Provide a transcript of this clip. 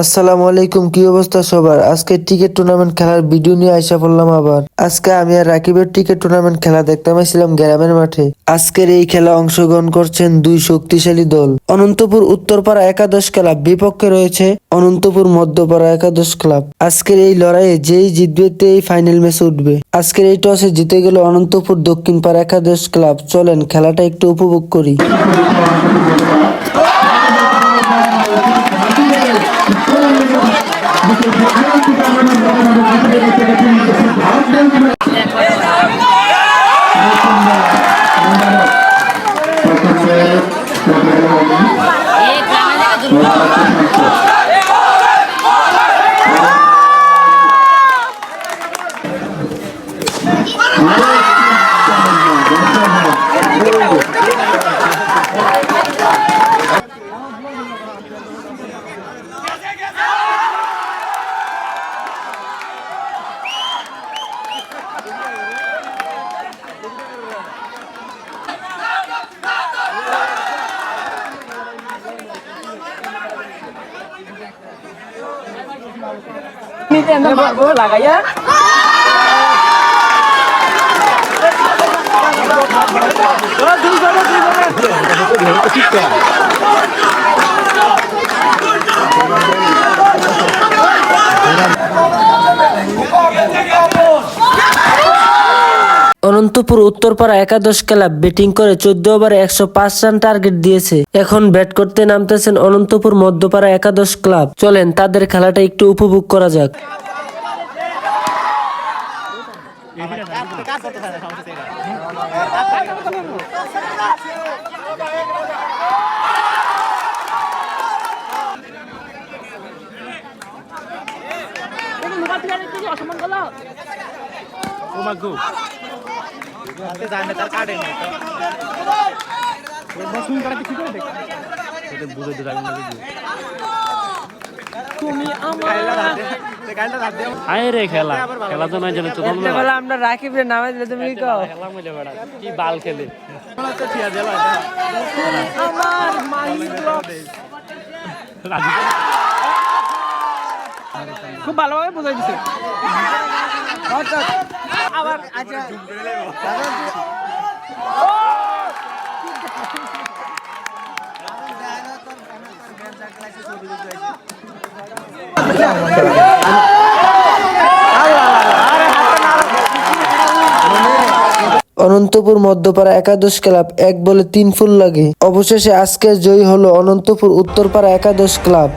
আসসালামু আলাইকুম, কি অবস্থা সবার? আজকে টিকেট টুর্নামেন্ট খেলার ভিডিও নিয়ে আইসা পড়লাম আবার। আজকে আমি আর রাকিবের টিকেট টুর্নামেন্ট খেলা দেখতে পাইছিলাম গ্রামের মাঠে। আজকের এই খেলা অংশগ্রহণ করছেন দুই শক্তিশালী দল। অনন্তপুর উত্তরপাড়া একাদশ ক্লাব বিপক্ষে রয়েছে অনন্তপুর মধ্যপাড়া একাদশ ক্লাব। আজকের এই লড়াইয়ে যেই জিতবে, তেই ফাইনাল ম্যাচে উঠবে। আজকের এই টসে জিতে গেল অনন্তপুর দক্ষিণ পাড়া একাদশ ক্লাব। চলেন, খেলাটা একটু উপভোগ করি। এই গ্রামে Ini tenang, Pak. Gue lah. Anantapur Uttarpara একাদশ ক্লাব ব্যাটিং করে চোদ্দ ওভারে একশো পাঁচ রান টার্গেট দিয়েছে। এখন ব্যাট করতে নামতেছেন অনন্তপুর মধ্যপাড়া একাদশ ক্লাব। চলেন তাদের খেলাটা একটু উপভোগ করা যাক। আয় রে খেলা। খেলা তো নাই জানো তো তোমরা বেলা আমরা রাকিবের নামে দিলে তুমি কি কও? খেলা মজা বেড়া। কি বাল খেলে। আমার মাহি খুব ভালোভাবে বোঝাই দিছে। আবার আচ্ছা। অনন্তপুর মধ্যপাড়া একাদশ ক্লাব এক বলে তিন ফুল লাগে। অবশেষে আজকের জয়ী হলো অনন্তপুর উত্তরপাড়া একাদশ ক্লাব।